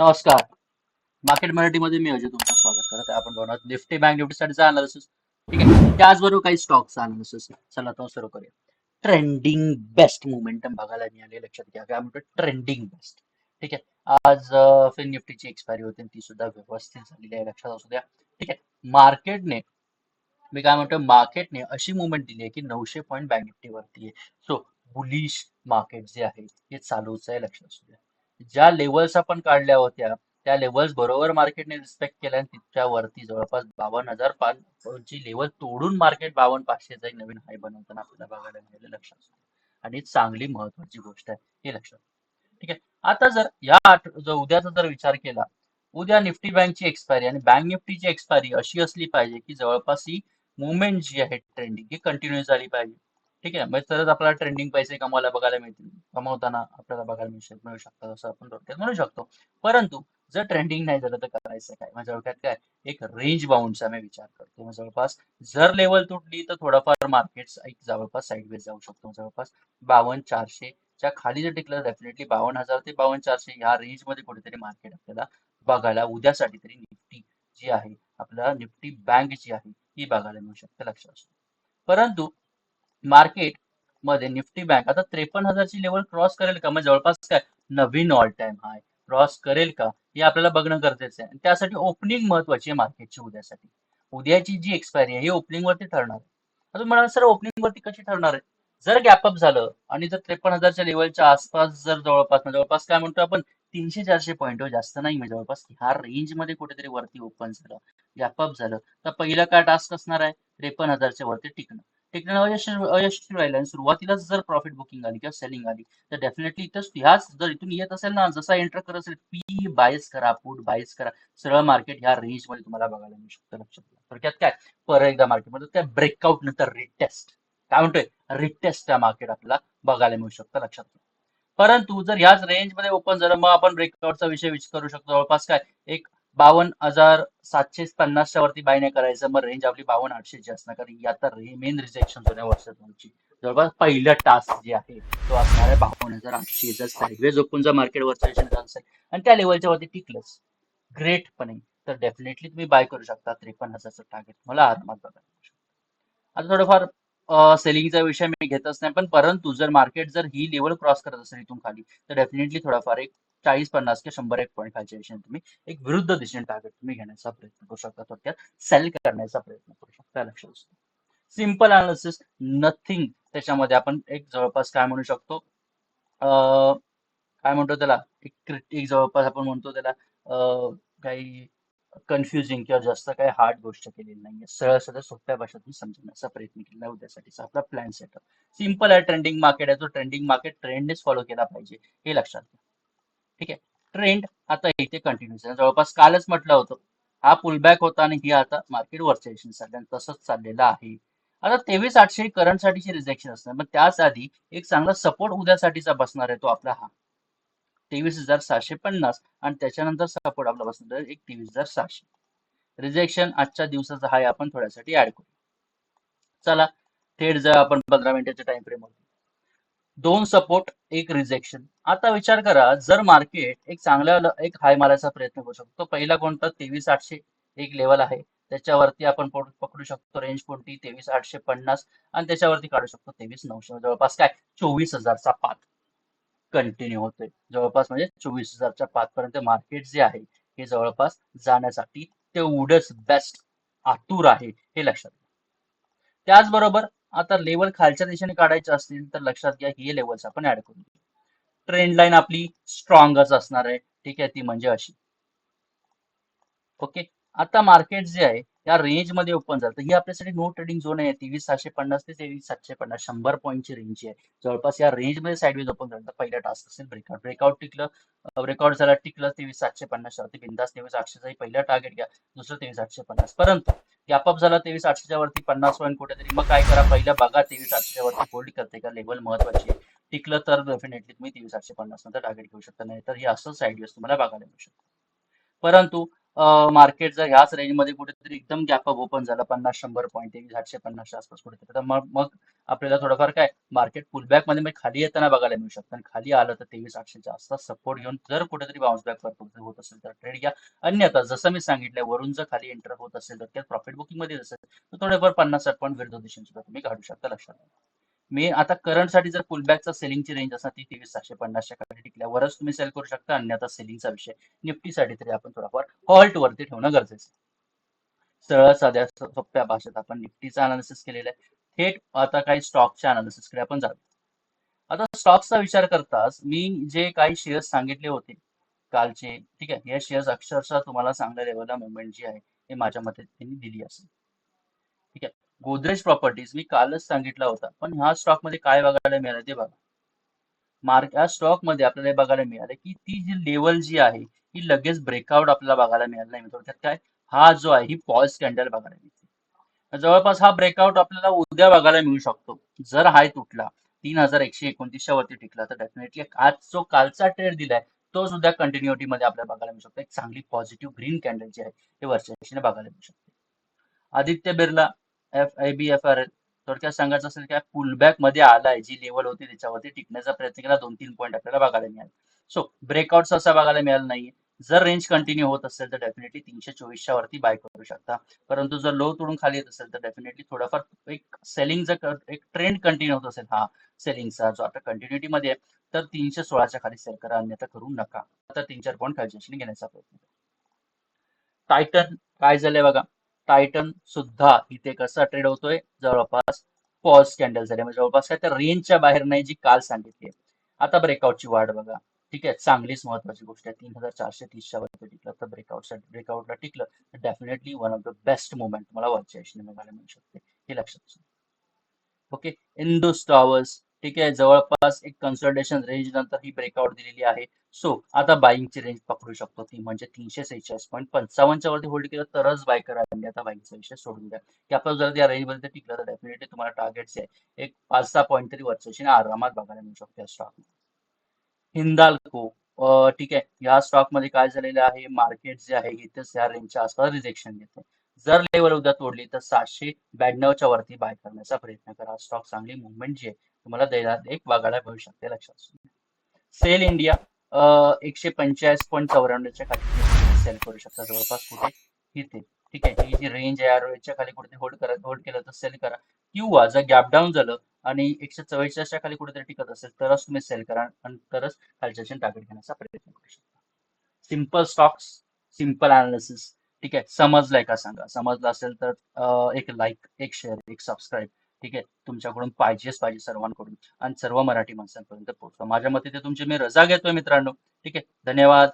नमस्कार. मार्केट मराठीमध्ये मी अजय तुमचं स्वागत करत आहे. आपण बनवत निफ्टी बँक निफ्टीसाठीचा अनालिसिस ठीक आहे? त्याचबरोबर काही स्टॉकचा अनालिसिस चला तो सुरू करूया. ट्रेंडिंग बेस्ट मोमेंटम बघायला मिळाले. लक्षात घ्या. काय म्हणतो ट्रेंडिंग बेस्ट ठीक आहे? आज फिन निफ्टीची एक्सपायरी होती. आणि ती सुद्धा व्यवस्थित झालेली आहे. लक्षात असू द्या. ठीक आहे? मार्केटने मी काय म्हणतो मार्केटने अशी मुवमेंट दिली आहे की नऊशे पॉईंट बँक निफ्टीवरती आहे. सो बुलिश मार्केट जे आहे हे चालूच आहे. लक्षात असू द्या. ज्या लेवल्स आपण काढल्या होत्या त्या लेवल्स बरोबर मार्केटने रिस्पेक्ट केल्या आणि तिच्या वरती जवळपास बावन्न हजार पाच ची लेवल तोडून मार्केट बावन्न पाचशेचा एक नवीन हाय बनवताना आपल्याला बघायला मिळालं लक्षात. आणि चांगली महत्वाची गोष्ट आहे हे लक्षात ठीक आहे? आता जर या आठ जर उद्याचा जर विचार केला उद्या निफ्टी बँकची एक्सपायरी आणि बँक निफ्टीची एक्सपायरी अशी असली पाहिजे की जवळपास ही मुवमेंट जी आहे ट्रेंडिंग ही कंटिन्यू झाली पाहिजे. ठीक आहे. म्हणजे तरच आपल्याला ट्रेंडिंग पैसे कमवायला बघायला मिळतील. कमवताना आपल्याला बघायला मिळू शकतात असं आपण थोडक्यात म्हणू शकतो. परंतु जर ट्रेंडिंग नाही झालं तर करायचं काय? म्हणजे डोक्यात काय? एक रेंज बाउंडचा मी विचार करतो. मग जवळपास जर लेवल तुटली तर थोडंफार मार्केट एक जवळपास साईडवेज जाऊ शकतो. जवळपास बावन्न चारशे च्या खाली जर टिकलं डेफिनेटली बावन्न हजार ते बावन्न चारशे या रेंजमध्ये कुठेतरी मार्केट आपल्याला बघायला उद्यासाठी तरी निफ्टी जी आहे आपल्याला निफ्टी बँक जी आहे ही बघायला मिळू शकते. लक्षात असू परंतु मार्केटमध्ये निफ्टी बँक. आता त्रेपन्न हजारची लेवल क्रॉस करेल का? मग जवळपास काय? नवीन ऑल टाइम हाय क्रॉस करेल का? हे आपल्याला बघणं गरजेचं आहे. आणि त्यासाठी ओपनिंग महत्वाची आहे मार्केटची उद्यासाठी. उद्याची जी एक्सपायरी आहे ही ओपनिंग वरती ठरणार आहे. म्हणाल सर ओपनिंग वरती कशी ठरणार आहे? जर गॅपअप झालं आणि जर त्रेपन्न हजारच्या लेवलच्या आसपास जर जवळपास जवळपास काय म्हणतो आपण? तीनशे चारशे पॉईंट हो, जास्त नाही म्हणजे जवळपास. ह्या रेंजमध्ये कुठेतरी वरती ओपन झालं. गॅपअप झालं. तर पहिला काय टास्क असणार आहे? त्रेपन्न हजारच्या वरती टिकणं. टिकणं अयशस्वी अयशस्वी आणि सुरुवातीलाच जर प्रॉफिट बुकिंग आली किंवा सेलिंग आली तर डेफिनेटली इथं ह्याच जर इथून येत असेल ना जसा एंटर करत असेल पी बायस करा पुट बायस करा. सरळ मार्केट ह्या रेंजमध्ये तुम्हाला बघायला मिळू शकतं लक्षात थोडक्यात काय? परत एकदा मार्केटमध्ये त्या ब्रेकआउट नंतर रिटेस्ट काय म्हणतोय? रिटेस्ट त्या मार्केट आपल्याला बघायला मिळू शकतं लक्षात घ्या परंतु जर ह्याच रेंजमध्ये ओपन झालं मग आपण ब्रेकआउटचा विषय विचार करू शकतो. जवळपास काय? एक बावन्न हजार सातशे पन्नासच्या वरती बाय नाही करायचं. मग रेंज आपली बावन्न आठशेची असणार. कारण ही मेन रिजेक्शन जुन्या वर्षाची जवळपास पहिलं टास्क जे आहे तो असणार आहे बावन्न हजार आठशे. जर साईडवेज ओपन जर मार्केट वरचं असेल आणि त्या लेवलच्या वरती टिकलंच ग्रेट पण आहे. तर डेफिनेटली तुम्ही बाय करू शकता. त्रेपन्न हजारचं टार्गेट मला आरामात बघायला आता थोडंफार सेलिंगचा विषय मी घेतच नाही. पण परंतु जर मार्केट जर ही लेवल क्रॉस करत असेल इथून खाली तर डेफिनेटली थोडाफार एक चाळीस पन्नास किंवा शंभर एक पॉईंट खालच्या दिशेने तुम्ही एक विरुद्ध दिशेने टार्गेट तुम्ही घेण्याचा प्रयत्न करू शकता. थोडक्यात सेल करण्याचा प्रयत्न करू शकता. लक्षात असतो. सिंपल अनालिसिस नथिंग त्याच्यामध्ये आपण एक जवळपास काय म्हणू शकतो? अं, काय म्हणतो त्याला? एक एक जवळपास आपण म्हणतो त्याला काही कन्फ्युजिंग किंवा जास्त काही हार्ड गोष्ट केलेली नाहीये. सरळ सरळ सोप्या भाषेत समजण्याचा प्रयत्न केला उद्यासाठीचा आपला प्लॅन सेटअप सिंपल आहे ट्रेंडिंग मार्केट आहे. तो ट्रेंडिंग मार्केट ट्रेंडनेच फॉलो केला पाहिजे हे लक्षात घ्या. ठीक आहे? ट्रेंड आता इथे कंटिन्यू जवळपास कालच म्हटलं होतं. हा पुलबॅक होता आणि ही आता मार्केट वरच्या दिशेने तसंच चाललेलं आहे. आता तेवीस आठशे करंटसाठीचे रिजेक्शन असणार. मग त्याच आधी एक चांगला सपोर्ट उद्यासाठीचा बसणार आहे तो आपला हा. तेवीस हजार सहाशे पन्नास आणि त्याच्यानंतर सपोर्ट आपला बसणार आहे एक तेवीस हजार सहाशे. रिजेक्शन आजच्या दिवसाचा हाय आपण थोड्यासाठी ऍड करू. चला थेट जर आपण पंधरा मिनिटाच्या टाइम फ्रेम दोन सपोर्ट एक रिजेक्शन आता विचार करा जर मार्केट एक चांगल्या एक हाय मारायचा प्रयत्न करू शकतो पहिला कोणता? तेवीस आठशे एक लेवल आहे. त्याच्यावरती आपण पकडू शकतो रेंज कोणती? तेवीस आठशे पन्नास आणि त्याच्यावरती काढू शकतो तेवीस नऊशे. जवळपास काय? चोवीस हजारचा पाच कंटिन्यू होतोय. जवळपास म्हणजे चोवीस हजारच्या पाच पर्यंत मार्केट जे आहे हे जवळपास जाण्यासाठी तेवढंच बेस्ट आतुर आहे हे लक्षात घ्या. त्याचबरोबर आता लेवल खालच्या दिशेने काढायचे असतील तर लक्षात घ्या हे लेवल्स आपण ऍड करू. ट्रेंड लाईन आपली स्ट्रॉंगच असणार आहे. ठीक आहे ती म्हणजे अशी. ओके आता मार्केट जे आहे या रेंजमध्ये ओपन झालं. तर ही आपल्यासाठी नो ट्रेडिंग झोन आहे. तेवीस सातशे पन्नास ते तेवीस सातशे पन्नास शंभर पॉईंटची रेंज आहे. जवळपास या रेंजमध्ये साईडवेज ओपन झालं. तर पहिला टास्क असेल ब्रेकआउट ब्रेकआउट टिकलं ब्रेकआउट झाला टिकलं तेवीस सातशे पन्नास वरती बिंदास तेवीस आठशेचा पहिला टार्गेट घ्या. दुसरं तेवीस आठशे पन्नास. परंतु गॅपअप झाला तेवीस आठशेच्या वरती पन्नास पॉईंट कुठेतरी. मग काय करा? पहिलं बघा तेवीस आठशेच्या वरती होल्ड करते का? लेवल महत्वाची आहे. टिकलं तर डेफिनेटली तुम्ही तेवीस आठशे पन्नास नंतर टार्गेट घेऊ शकता. नाही तर हे असं साईडवेज तुम्हाला बघायला मिळू शकतं. परंतु मार्केट जर ह्याच रेंजमध्ये कुठेतरी एकदम गॅप अप ओपन झाला पन्नास शंभर पॉईंट तेवीस आठशे पन्नासच्या आसपास कुठेतरी तर मग मग आपल्याला थोडंफार काय मार्केट पुलबॅकमध्ये म्हणजे खाली येताना बघायला मिळू शकतं. आणि खाली आलं तर तेवीस आठशेच्या आसपास सपोर्ट घेऊन जर कुठेतरी बाउन्स बॅक होत असेल तर ट्रेड घ्या. अन्यथा जसं मी सांगितलं वरून जर खाली एंटर होत असेल तर त्यात प्रॉफिट बुकिंगमध्ये असेल तर थोडेफार पन्नास साठ पॉईंट विरुद्ध दिशेने सुद्धा तुम्ही काढू शकता लक्षात मी आता करंटसाठी जर पुलबॅकचा सेलिंगची रेंज असा ती तेवीस सातशे पन्नासच्या खाली टिकल्यावरच तुम्ही सेल करू शकता अन्यथा सेलिंगचा विषय. निफ्टीसाठी तरी आपण थोडाफार हॉल्ट वरती ठेवणं गरजेचं सरळ साध्या सोप्या भाषेत आपण निफ्टीचा अनालिसिस केलेला आहे. थेट आता काही स्टॉकच्या अनालिसिसकडे आपण जातो आता स्टॉक्सचा विचार करताच मी जे काही शेअर्स सांगितले होते कालचे ठीक आहे हे शेअर्स अक्षरशः तुम्हाला चांगल्या लेवलला मुवमेंट जी आहे हे माझ्या मते त्यांनी दिली असेल. ठीक आहे. गोदरेज प्रॉपर्टीज मी कालच सांगितला होता. पण ह्या स्टॉकमध्ये काय बघायला मिळालं ते बघा. मार्क या स्टॉकमध्ये आपल्याला बघायला मिळालं की ती जी लेवल जी आहे ही लगेच ब्रेकआउट आपल्याला बघायला मिळालं नाही थोडक्यात काय? हा जो आहे ही पॉज कॅन्डल बघायला मिळते. जवळपास हा ब्रेकआउट आपल्याला उद्या बघायला मिळू शकतो. जर हाय तुटला तीन हजार एकशे एकोणतीसच्या वरती टिकला तर डेफिनेटली आज जो कालचा ट्रेड दिलाय तो सुद्धा कंटिन्युटी मध्ये आपल्याला बघायला मिळू शकतो. एक चांगली पॉझिटिव्ह ग्रीन कॅन्डल जी आहे हे वरच्या दिशेने बघायला मिळू शकते. Aditya Birla F I B F R L थोडक्यात सांगायचं असेल की पुलबॅकमध्ये आलाय जी लेवल होती त्याच्यावरती टिकण्याचा प्रयत्न केला. दोन तीन पॉईंट आपल्याला बघायला मिळाले. सो ब्रेकआउट असा बघायला मिळाला नाही. जर रेंज कंटिन्यू होत असेल तर डेफिनेटली तीनशे चोवीसच्या वरती बाय करू शकता. परंतु जर लो तोडून खाली येत असेल तर डेफिनेटली थोडाफार एक सेलिंग जर एक ट्रेंड कंटिन्यू होत असेल हा सेलिंगचा जो आता कंटिन्युटी मध्ये आहे तर तीनशे सोळाच्या खाली सेल करा. अन्यथा करू नका. तर तीन चार पॉईंट खालच्या घेण्याचा प्रयत्न टायटन काय झालंय बघा? टायटन सुद्धा इथे कसा ट्रेड होतोय? जवळपास पॉज कॅन्डल झाले. म्हणजे जवळपास काय तर रेंजच्या बाहेर नाही जी काल सांगितली आता ब्रेकआउटची वाढ बघा. ठीक आहे? चांगलीच महत्वाची गोष्ट आहे. तीन हजार चारशे तीसच्या वरती टिकलं तर ब्रेकआउट ब्रेकआउटला टिकलं. तर definitely one of the best movement तुम्हाला वरच्या दिशेने बघायला मिळू शकते. हे लक्षात ओके इंडोस टॉवर्स ठीक आहे? जवळपास एक कन्सल्टेशन रेंज नंतर ही ब्रेकआउट दिलेली आहे. सो आता बाईंगची रेंज पकडू शकतो ती म्हणजे तीनशे सेहेचाळीस पॉईंट पंचावन्नच्या वरती होल्ड केलं तरच बाय करायला आता बाईंगचा विषय सोडून द्या. की आपलं जर त्या रेंजमध्ये टिकलं तर डेफिनेटली तुम्हाला टार्गेट्स आहे. एक पाच सहा पॉईंट तरी वरच्या आरामात बघायला मिळू शकते स्टॉक हिंदाल्को ठीक आहे. या स्टॉकमध्ये काय झालेलं आहे? मार्केट जे आहे इथेच या रेंजच्या आसपास रिजेक्शन घेते जर लेवल उद्या तोडली तर सातशे ब्याण्णवच्या वरती बाय करण्याचा प्रयत्न करा. स्टॉक चांगली मुवमेंट जी आहे तुम्हाला द्यायला एक बघायला मिळू शकते लक्षात. सेल इंडिया एकशे पंचेचाळीस पॉईंट चौऱ्याण्णवच्या खाली सेल करू शकता. जवळपास कुठे इथे ठीक आहे ही जी रेंज आहे आरोच्या खाली कुठे होल्ड करा होल्ड केलं तर सेल करा. किंवा जर गॅप डाऊन झालं आणि एकशे चव्वेचाळीसच्या खाली कुठेतरी टिकत असेल तरच तुम्ही सेल करा आणि तरच खालच्या टार्गेट घेण्याचा प्रयत्न करू शकता. सिंपल स्टॉक्स सिंपल अनालिसिस ठीक आहे समजलंय का सांगा? समजलं असेल तर एक लाईक एक शेअर एक सबस्क्राईब ठीक आहे? तुमच्याकडून पाहिजेच पाहिजे सर्वांकडून आणि सर्व मराठी माणसांपर्यंत पोहोचवा. माझ्या मते ते तुमची मी रजा घेतोय मित्रांनो. ठीक आहे? धन्यवाद.